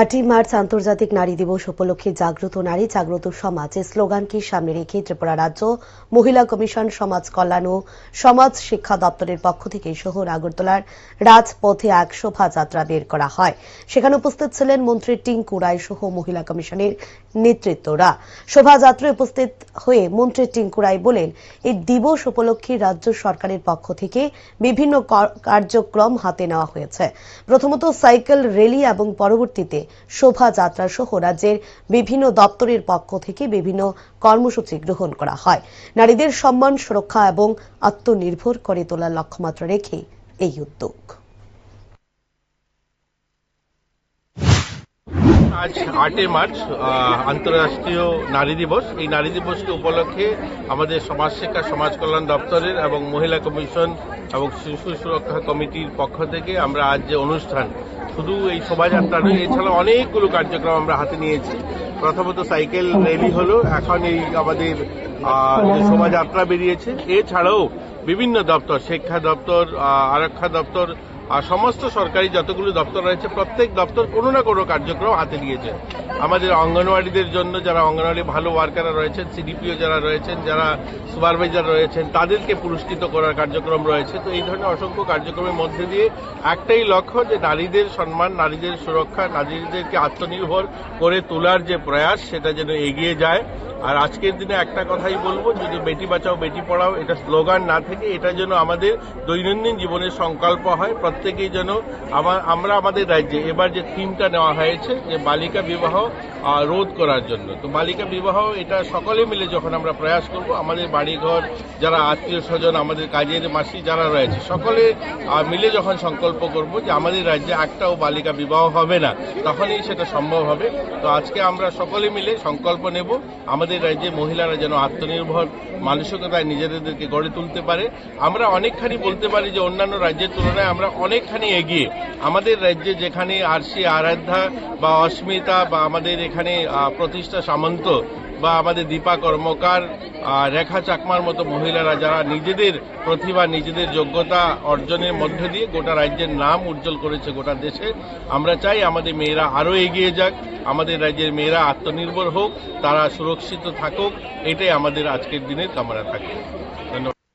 আটই মার্চ আন্তর্জাতিক নারী দিবস উপলক্ষে জাগ্রত নারী, জাগ্রত সমাজ এই স্লোগানকে সামনে রেখে ত্রিপুরা রাজ্য, মহিলা কমিশন, সমাজ কল্যাণ ও সমাজ শিক্ষা দপ্তরের পক্ষ থেকে শহর আগরতলার রাজপথে এক শোভাযাত্রা বের করা হয়। সেখানে উপস্থিত ছিলেন মন্ত্রী টিঙ্কু রায় সহ মহিলা কমিশনের নেতৃত্বরা। শোভাযাত্রায় উপস্থিত হয়ে মন্ত্রী টিঙ্কু রায় বলেন এই দিবস উপলক্ষে রাজ্য সরকারের পক্ষ থেকে বিভিন্ন কার্যক্রম হাতে নেওয়া হয়েছে। প্রথমত সাইকেল র্যালি এবং পরবর্তীতে শোভাযাত্রা সহ রাজ্যের বিভিন্ন দপ্তরের পক্ষ থেকে বিভিন্ন কর্মসূচি গ্রহণ করা হয়। নারীদের সম্মান, সুরক্ষা এবং আত্মনির্ভর করে তোলার লক্ষ্যমাত্রা রেখে এই উদ্যোগ। আজ আটই মার্চ আন্তর্রাষ্ট্রীয় নারী দিবস। এই নারী দিবসকে উপলক্ষে আমাদের সমাজ শিক্ষা সমাজ কল্যাণ দপ্তরের এবং মহিলা কমিশন এবং শিশু সুরক্ষা কমিটির পক্ষ থেকে আমরা আজ যে অনুষ্ঠান, শুধু এই শোভাযাত্রা নয়, এছাড়া অনেকগুলো কার্যক্রম আমরা হাতে নিয়েছি। প্রথমত সাইকেল র্যালি হলো, এখন এই আমাদের শোভাযাত্রা বেরিয়েছে। এছাড়াও বিভিন্ন দপ্তর, শিক্ষা দপ্তর আরক্ষা দপ্তর আর সমস্ত সরকারি যতগুলো দপ্তর রয়েছে, প্রত্যেক দপ্তর কোনো না কোনো কার্যক্রম হাতে নিয়েছে। আমাদের অঙ্গনওয়াড়িদের জন্য যারা অঙ্গনওয়াড়ি ভালো ওয়ার্কাররা রয়েছেন, সিডিপিও যারা রয়েছেন, যারা সুপারভাইজার রয়েছেন, তাদেরকে পুরস্কৃত করার কার্যক্রম রয়েছে। তো এই ধরনের অসংখ্য কার্যক্রমের মধ্যে দিয়ে একটাই লক্ষ্য যে নারীদের সম্মান, নারীদের সুরক্ষা, নারীদেরকে আত্মনির্ভর করে তোলার যে প্রয়াস, সেটা যেন এগিয়ে যায়। আর আজকের দিনে একটা কথাই বলব, যদি বেটি বাঁচাও, বেটি পড়াও, এটা স্লোগান না থেকে এটা যেন আমাদের দৈনন্দিন জীবনের সংকল্প হয়, প্রত্যেকেই যেন আমার আমাদের রাজ্যে এবার যে থিমটা নেওয়া হয়েছে, যে বালিকা বিবাহ রোধ করার জন্য। তো বালিকা বিবাহ, এটা সকলে মিলে যখন আমরা প্রয়াস করব, আমাদের বাড়িঘর, যারা আত্মীয় স্বজন, আমাদের কাজের মাসি যারা রয়েছে, সকলে মিলে যখন সংকল্প করব যে আমাদের রাজ্যে একটাও বালিকা বিবাহ হবে না, তখনই সেটা সম্ভব হবে। তো আজকে আমরা সকলে মিলে সংকল্প নেব, আমাদের রাজ্যে মহিলারা যেন আত্মনির্ভর, মানসিকতায় নিজেদেরকে গড়ে তুলতে পারে। আমরা অনেকখানি বলতে পারি যে অন্যান্য রাজ্যের তুলনায় আমরা অনেকখানি এগিয়ে। আমাদের রাজ্যে যেখানে আরসি আরাধ্যা বা অস্মিতা বা আমাদের এখানে প্রতিষ্ঠা সামন্ত বা আমাদের দীপা কর্মকার রেখা চাকমার মতো মহিলারা যারা নিজেদের প্রতিভা, নিজেদের যোগ্যতা অর্জনের মধ্যে দিয়ে গোটা রাজ্যের নাম উজ্জ্বল করেছে গোটা দেশে, আমরা চাই আমাদের মেয়েরা আরও এগিয়ে যাক, আমাদের রাজ্যের মেয়েরা আত্মনির্ভর হোক, তারা সুরক্ষিত থাকুক, এটাই আমাদের আজকের দিনের কামনা থাকে